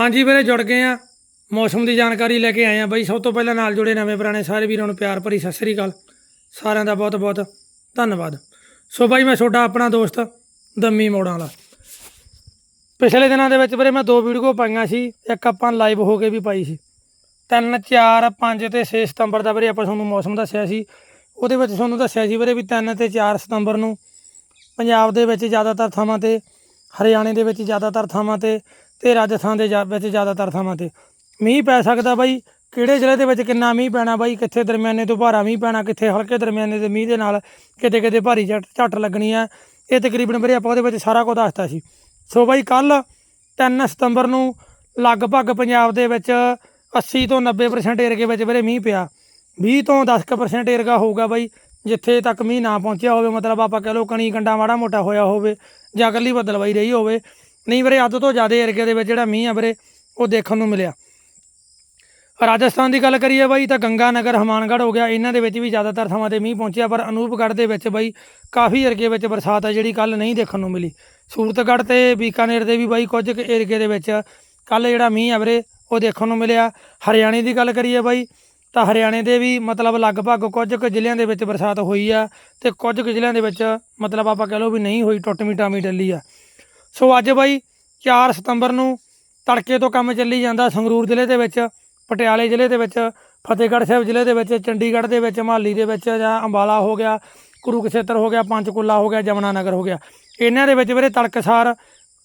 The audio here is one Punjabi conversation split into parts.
ਹਾਂਜੀ ਵੀਰੇ, ਜੁੜ ਗਏ ਆ। ਮੌਸਮ ਦੀ ਜਾਣਕਾਰੀ ਲੈ ਕੇ ਆਏ ਆ ਬਾਈ। ਸਭ ਤੋਂ ਪਹਿਲਾਂ ਨਾਲ ਜੁੜੇ ਨਵੇਂ ਪੁਰਾਣੇ ਸਾਰੇ ਵੀਰਾਂ ਨੂੰ ਪਿਆਰ ਭਰੀ ਸਤਿ ਸ੍ਰੀ ਅਕਾਲ। ਸਾਰਿਆਂ ਦਾ ਬਹੁਤ ਬਹੁਤ ਧੰਨਵਾਦ। ਸੋ ਬਾਈ, ਮੈਂ ਤੁਹਾਡਾ ਆਪਣਾ ਦੋਸਤ ਦੰਮੀ ਮੋੜਾਂ ਵਾਲਾ। ਪਿਛਲੇ ਦਿਨਾਂ ਦੇ ਵਿੱਚ ਵੀਰੇ, ਮੈਂ ਦੋ ਵੀਡੀਓ ਪਾਈਆਂ ਸੀ। ਇੱਕ ਆਪਾਂ ਲਾਈਵ ਹੋ ਕੇ ਵੀ ਪਾਈ ਸੀ। 3 4 5 ਤੇ 6 ਸਤੰਬਰ ਦਾ ਵੀਰੇ, ਆਪਾਂ ਤੁਹਾਨੂੰ ਮੌਸਮ ਦੱਸਿਆ ਸੀ। ਉਹਦੇ ਵਿੱਚ ਤੁਹਾਨੂੰ ਦੱਸਿਆ ਸੀ ਵੀਰੇ ਵੀ 3 ਤੇ 4 ਸਤੰਬਰ ਨੂੰ ਪੰਜਾਬ ਦੇ ਵਿੱਚ ਜ਼ਿਆਦਾਤਰ ਥਾਵਾਂ ਤੇ, ਹਰਿਆਣੇ ਦੇ ਵਿੱਚ ਜ਼ਿਆਦਾਤਰ ਥਾਵਾਂ ਤੇ ਤੇ ਰਾਜਸਥਾਨ ਦੇ ਜਾ- ਵਿੱਚ ਜ਼ਿਆਦਾਤਰ ਥਾਵਾਂ ਤੇ। ਮੀਂਹ ਪੈ ਸਕਦਾ ਬਾਈ। ਕਿਹੜੇ ਜ਼ਿਲ੍ਹੇ ਦੇ ਵਿੱਚ ਕਿੰਨਾ ਮੀਂਹ ਪੈਣਾ ਬਾਈ? ਕਿੱਥੇ ਦਰਮਿਆਨੇ ਤੋਂ ਭਾਰਾ ਮੀਂਹ ਪੈਣਾ? ਕਿੱਥੇ ਹਲਕੇ ਦਰਮਿਆਨੇ ਦੇ ਮੀਂਹ ਦੇ ਨਾਲ ਕਿਤੇ ਕਿਤੇ ਭਾਰੀ ਝੱਟ ਝੱਟ ਲੱਗਣੀ ਹੈ ਇਹ ਤਕਰੀਬਨ ਵੀਰੇ ਆਪਾਂ ਉਹਦੇ ਵਿੱਚ ਸਾਰਾ ਕੁਝ ਦੱਸਤਾ ਸੀ। ਸੋ ਬਾਈ ਕੱਲ 3 ਸਤੰਬਰ ਨੂੰ ਲਗਭਗ ਪੰਜਾਬ ਦੇ ਵਿੱਚ 80 ਤੋਂ 90% ਏਰੀਏ ਵਿੱਚ ਵੀਰੇ ਮੀਂਹ ਪਿਆ। 20 ਤੋਂ 10% ਏਰੀਆ ਹੋਊਗਾ ਬਾਈ। ਜਿੱਥੇ ਤੱਕ ਮੀਂਹ ਨਾ ਪਹੁੰਚਿਆ ਹੋਵੇ, ਮਤਲਬ ਆਪਾਂ ਕਹਿ ਲਓ ਕਣੀ ਕੰਡਾ ਮਾੜਾ ਮੋਟਾ ਹੋਇਆ ਹੋਵੇ ਜਾਂ ਇਕੱਲੀ ਬਦਲਵਾਈ ਰਹੀ ਹੋਵੇ। ਨਹੀਂ ਵੀਰੇ, ਅੱਧ ਤੋਂ ਜ਼ਿਆਦਾ ਏਰੀਏ ਦੇ ਵਿੱਚ ਜਿਹੜਾ ਮੀਂਹ ਆ ਵੀਰੇ, ਉਹ ਦੇਖਣ ਨੂੰ ਮਿਲਿਆ। ਰਾਜਸਥਾਨ ਦੀ ਗੱਲ ਕਰੀਏ ਬਾਈ, ਤਾਂ ਗੰਗਾ ਨਗਰ ਹਮਾਨਗੜ੍ਹ ਹੋ ਗਿਆ, ਇਹਨਾਂ ਦੇ ਵਿੱਚ ਵੀ ਜ਼ਿਆਦਾਤਰ ਥਾਵਾਂ ਤੇ ਮੀਂਹ ਪਹੁੰਚਿਆ, ਪਰ ਅਨੂਪਗੜ੍ਹ ਦੇ ਵਿੱਚ ਬਾਈ, ਕਾਫੀ ਏਰੀਏ ਵਿੱਚ ਬਰਸਾਤ ਆ, ਜਿਹੜੀ ਕੱਲ ਨਹੀਂ ਦੇਖਣ ਨੂੰ ਮਿਲੀ। ਸੂਰਤਗੜ੍ਹ ਤੇ ਬੀਕਾਨੇਰ ਦੇ ਵੀ ਬਾਈ ਕੁਝ ਕੁ ਏਰੀਏ ਦੇ ਵਿੱਚ ਕੱਲ ਜਿਹੜਾ ਮੀਂਹ ਆ ਵੀਰੇ, ਉਹ ਦੇਖਣ ਨੂੰ ਮਿਲਿਆ। ਹਰਿਆਣੇ ਦੀ ਗੱਲ ਕਰੀਏ ਬਾਈ, ਤਾਂ ਹਰਿਆਣੇ ਦੇ ਵੀ ਮਤਲਬ ਲਗਭਗ ਕੁਝ ਕੁ ਜ਼ਿਲ੍ਹਿਆਂ ਦੇ ਵਿੱਚ ਬਰਸਾਤ ਹੋਈ ਆ, ਤੇ ਕੁਝ ਕੁ ਜ਼ਿਲ੍ਹਿਆਂ ਦੇ ਵਿੱਚ ਮਤਲਬ ਆਪਾਂ ਕਹ ਲਓ ਵੀ ਨਹੀਂ ਹੋਈ ਟੁੱਟਵੀਂ ਟਾਮੀ ਡੱਲੀ ਆ। ਸੋ ਅੱਜ ਬਾਈ 4 ਸਤੰਬਰ ਨੂੰ ਤੜਕੇ ਤੋਂ ਕੰਮ ਚੱਲੀ ਜਾਂਦਾ ਸੰਗਰੂਰ ਜ਼ਿਲ੍ਹੇ ਦੇ ਵਿੱਚ, ਪਟਿਆਲੇ ਜ਼ਿਲ੍ਹੇ ਦੇ ਵਿੱਚ, ਫਤਿਹਗੜ੍ਹ ਸਾਹਿਬ ਜ਼ਿਲ੍ਹੇ ਦੇ ਵਿੱਚ, ਚੰਡੀਗੜ੍ਹ ਦੇ ਵਿੱਚ, ਮਹਾਲੀ ਦੇ ਵਿੱਚ ਜਾਂ ਅੰਬਾਲਾ ਹੋ ਗਿਆ, ਕੁਰੂਕਸ਼ੇਤਰ ਹੋ ਗਿਆ, ਪੰਚਕੂਲਾ ਹੋ ਗਿਆ ਜਮਨਾ ਨਗਰ ਹੋ ਗਿਆ। ਇਹਨਾਂ ਦੇ ਵਿੱਚ ਵੀਰੇ ਤੜਕਸਾਰ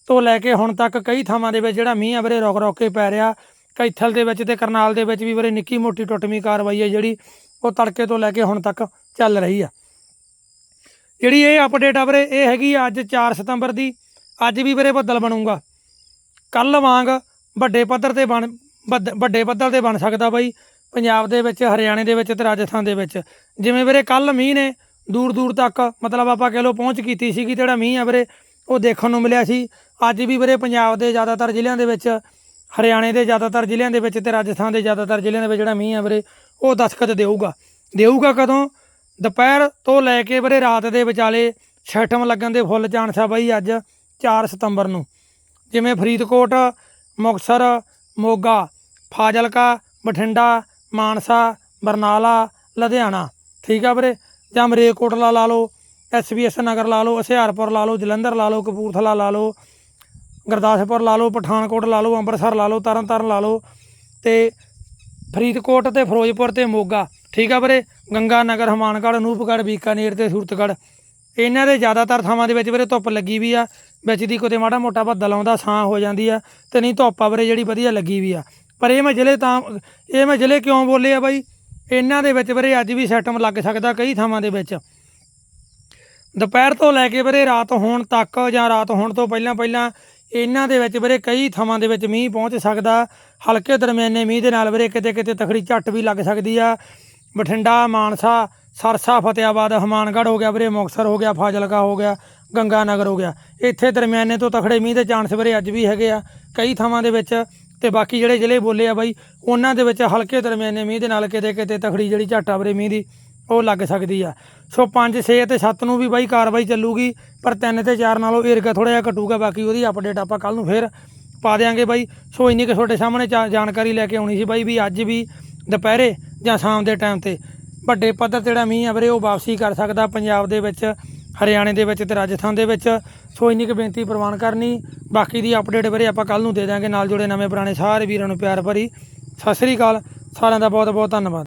ਤੋਂ ਲੈ ਕੇ ਹੁਣ ਤੱਕ ਕਈ ਥਾਵਾਂ ਦੇ ਵਿੱਚ ਜਿਹੜਾ ਮੀਂਹ ਆ ਵੀਰੇ ਰੁਕ ਰੋਕ ਕੇ ਪੈ ਰਿਹਾ। ਕੈਥਲ ਦੇ ਵਿੱਚ ਤੇ ਕਰਨਾਲ ਦੇ ਵਿੱਚ ਵੀ ਵੀਰੇ ਨਿੱਕੀ ਮੋਟੀ ਟੁੱਟਵੀਂ ਕਾਰਵਾਈ ਹੈ ਜਿਹੜੀ ਉਹ ਤੜਕੇ ਤੋਂ ਲੈ ਕੇ ਹੁਣ ਤੱਕ ਚੱਲ ਰਹੀ ਆ। ਜਿਹੜੀ ਇਹ ਅਪਡੇਟ ਆ ਵੀਰੇ, ਇਹ ਹੈਗੀ ਅੱਜ 4 ਸਤੰਬਰ ਦੀ ਅੱਜ ਵੀ ਵੀਰੇ ਬੱਦਲ ਬਣੂਗਾ। ਕੱਲ ਵਾਂਗ ਵੱਡੇ ਪੱਧਰ ਤੇ ਬਣ ਵੱਡ- ਵੱਡੇ ਪੱਧਰ ਤੇ ਬਣ ਸਕਦਾ ਬਾਈ, ਪੰਜਾਬ ਦੇ ਵਿੱਚ, ਹਰਿਆਣੇ ਦੇ ਵਿੱਚ ਤੇ ਰਾਜਸਥਾਨ ਦੇ ਵਿੱਚ। ਜਿਵੇਂ ਵੀਰੇ ਕੱਲ ਮੀਂਹ ਨੇ ਦੂਰ ਦੂਰ ਤੱਕ, ਮਤਲਬ ਆਪਾਂ ਕਹਿ ਲਓ ਪਹੁੰਚ ਕੀਤੀ ਸੀਗੀ ਤੇ ਜਿਹੜਾ ਮੀਂਹ ਆ ਵੀਰੇ, ਉਹ ਦੇਖਣ ਨੂੰ ਮਿਲਿਆ ਸੀ। ਅੱਜ ਵੀ ਵੀਰੇ ਪੰਜਾਬ ਦੇ ਜ਼ਿਆਦਾਤਰ ਜ਼ਿਲ੍ਹਿਆਂ ਦੇ ਵਿੱਚ, ਹਰਿਆਣੇ ਦੇ ਜ਼ਿਆਦਾਤਰ ਜ਼ਿਲ੍ਹਿਆਂ ਦੇ ਵਿੱਚ ਤੇ ਰਾਜਸਥਾਨ ਦੇ ਜ਼ਿਆਦਾਤਰ ਜ਼ਿਲ੍ਹਿਆਂ ਦੇ ਵਿੱਚ ਜਿਹੜਾ ਮੀਂਹ ਆ ਵੀਰੇ, ਉਹ ਦਸਤਖਤ ਦੇਊਗਾ। ਦੇਊਗਾ ਕਦੋਂ? ਦੁਪਹਿਰ ਤੋਂ ਲੈ ਕੇ ਵੀਰੇ ਰਾਤ ਦੇ ਵਿਚਾਲੇ ਛਟਮ ਲੱਗਣ ਦੇ ਫੁੱਲ ਚਾਂਸ ਬਾਈ ਅੱਜ। 4 ਸਤੰਬਰ ਨੂੰ, ਜਿਵੇਂ ਫਰੀਦਕੋਟ, ਮੁਕਤਸਰ, ਮੋਗਾ, ਫਾਜ਼ਿਲਕਾ, ਬਠਿੰਡਾ, ਮਾਨਸਾ, ਬਰਨਾਲਾ, ਲੁਧਿਆਣਾ। ਠੀਕ ਆ ਵੀਰੇ? ਜਾਂ ਮਰੇਕੋਟਲਾ ਲਾ ਲਓ ਐਸਬੀਐਸ ਨਗਰ ਲਾ ਲਓ, ਹੁਸ਼ਿਆਰਪੁਰ ਲਾ ਲਓ, ਜਲੰਧਰ ਲਾ ਲਓ, ਕਪੂਰਥਲਾ ਲਾ ਲਓ, ਗੁਰਦਾਸਪੁਰ ਲਾ ਲਓ, ਪਠਾਨਕੋਟ ਲਾ ਲਓ, ਅੰਮ੍ਰਿਤਸਰ ਲਾ ਲਓ, ਤਰਨਤਾਰਨ ਲਾ ਲਓ ਤੇ ਫਰੀਦਕੋਟ ਤੇ ਫਿਰੋਜ਼ਪੁਰ ਤੇ ਮੋਗਾ। ਠੀਕ ਆ ਵੀਰੇ? ਗੰਗਾ ਨਗਰ, ਹਮਾਨਗੜ੍ਹ ਅਨੂਪਗੜ੍ਹ ਬੀਕਾਨੇਰ ਤੇ ਸੂਰਤਗੜ੍ਹ। ਇਹਨਾਂ ਦੇ ਜ਼ਿਆਦਾਤਰ ਥਾਵਾਂ ਦੇ ਵਿੱਚ ਵੀਰੇ ਧੁੱਪ ਲੱਗੀ ਵੀ ਆ, ਵਿੱਚ ਦੀ ਕਿਤੇ ਮਾੜਾ ਮੋਟਾ ਬੱਦਲ ਆਉਂਦਾ ਛਾਂ ਹੋ ਜਾਂਦੀ ਆ ਤੇ ਨਹੀਂ ਧੁੱਪ ਆ ਵੀਰੇ ਜਿਹੜੀ ਵਧੀਆ ਲੱਗੀ ਵੀ ਆ। ਪਰ ਇਹ ਮੈਂ ਜ਼ਿਲ੍ਹੇ ਤਾਂ, ਇਹ ਮੈਂ ਜ਼ਿਲ੍ਹੇ ਕਿਉਂ ਬੋਲੇ ਆ ਬਾਈ? ਇਹਨਾਂ ਦੇ ਵਿੱਚ ਵੀਰੇ ਅੱਜ ਵੀ ਸਿਸਟਮ ਲੱਗ ਸਕਦਾ ਕਈ ਥਾਵਾਂ ਦੇ ਵਿੱਚ। ਦੁਪਹਿਰ ਤੋਂ ਲੈ ਕੇ ਵੀਰੇ ਰਾਤ ਹੋਣ ਤੱਕ ਜਾਂ ਰਾਤ ਹੋਣ ਤੋਂ ਪਹਿਲਾਂ ਪਹਿਲਾਂ ਇਹਨਾਂ ਦੇ ਵਿੱਚ ਵੀਰੇ ਕਈ ਥਾਵਾਂ ਦੇ ਵਿੱਚ ਮੀਂਹ ਪਹੁੰਚ ਸਕਦਾ। ਹਲਕੇ ਦਰਮਿਆਨੇ ਮੀਂਹ ਦੇ ਨਾਲ ਵੀਰੇ ਕਿਤੇ ਕਿਤੇ ਤਖੜੀ ਝੱਟ ਵੀ ਲੱਗ ਸਕਦੀ ਆ। ਬਠਿੰਡਾ, ਮਾਨਸਾ ਸਰਸਾ ਫਤਿਆਬਾਦ ਹਮਾਨਗੜ੍ਹ ਹੋ ਗਿਆ ਵੀਰੇ, ਮੁਕਤਸਰ ਹੋ ਗਿਆ, ਫਾਜ਼ਿਲਕਾ ਹੋ ਗਿਆ ਗੰਗਾ ਨਗਰ ਹੋ ਗਿਆ। ਇੱਥੇ ਦਰਮਿਆਨੇ ਤੋਂ ਤਖੜੇ ਮੀਂਹ ਦੇ ਚਾਂਸ ਵੀਰੇ ਅੱਜ ਵੀ ਹੈਗੇ ਆ, ਕਈ ਥਾਵਾਂ ਦੇ ਵਿੱਚ ਤੇ ਬਾਕੀ ਜਿਹੜੇ ਜ਼ਿਲ੍ਹੇ ਬੋਲੇ ਆ ਬਾਈ, ਉਹਨਾਂ ਦੇ ਵਿੱਚ ਹਲਕੇ ਦਰਮਿਆਨੇ ਮੀਂਹ ਦੇ ਨਾਲ ਕਿਤੇ ਕਿਤੇ ਤਖੜੀ ਜਿਹੜੀ ਝੱਟ ਆ ਵੀਰੇ ਮੀਂਹ ਦੀ, ਉਹ ਲੱਗ ਸਕਦੀ ਆ। ਸੋ 5 6 ਤੇ 7 ਨੂੰ ਵੀ ਬਾਈ ਕਾਰਵਾਈ ਚੱਲੂਗੀ, ਪਰ 3 ਤੇ 4 ਨਾਲੋਂ ਏਰੀਆ ਥੋੜਾ ਜਿਹਾ ਘਟੂਗਾ, ਬਾਕੀ ਉਹਦੀ ਅਪਡੇਟ ਆਪਾਂ ਕੱਲ ਨੂੰ ਫੇਰ ਪਾ ਦੇਾਂਗੇ ਬਾਈ। ਸੋ ਇੰਨੀ ਕਿ ਤੁਹਾਡੇ ਸਾਹਮਣੇ ਚਾ- ਜਾਣਕਾਰੀ ਲੈ ਕੇ ਆਉਣੀ ਸੀ ਬਾਈ ਵੀ ਅੱਜ ਵੀ ਦੁਪਹਿਰੇ ਜਾਂ ਸ਼ਾਮ ਦੇ ਟਾਈਮ ਤੇ ਵੱਡੇ ਪੱਧਰ ਤੇ ਜਿਹੜਾ ਮੀਂਹ ਆ ਵੀਰੇ, ਉਹ ਵਾਪਸੀ ਕਰ ਸਕਦਾ ਪੰਜਾਬ ਦੇ ਵਿੱਚ, ਹਰਿਆਣੇ ਦੇ ਵਿੱਚ ਤੇ ਰਾਜਸਥਾਨ ਦੇ ਵਿੱਚ। ਸੋ ਇੰਨੀ ਕੁ ਬੇਨਤੀ ਪ੍ਰਵਾਨ ਕਰਨੀ। ਬਾਕੀ ਦੀ ਅਪਡੇਟ ਵੀਰੇ ਆਪਾਂ ਕੱਲ ਨੂੰ ਦੇ ਦਾਂਗੇ ਨਾਲ ਜੁੜੇ ਨਵੇਂ ਪੁਰਾਣੇ ਸਾਰੇ ਵੀਰਾਂ ਨੂੰ ਪਿਆਰ ਭਰੀ। ਸਤਿ ਸ੍ਰੀ ਅਕਾਲ। ਸਾਰਿਆਂ ਦਾ ਬਹੁਤ ਬਹੁਤ ਧੰਨਵਾਦ।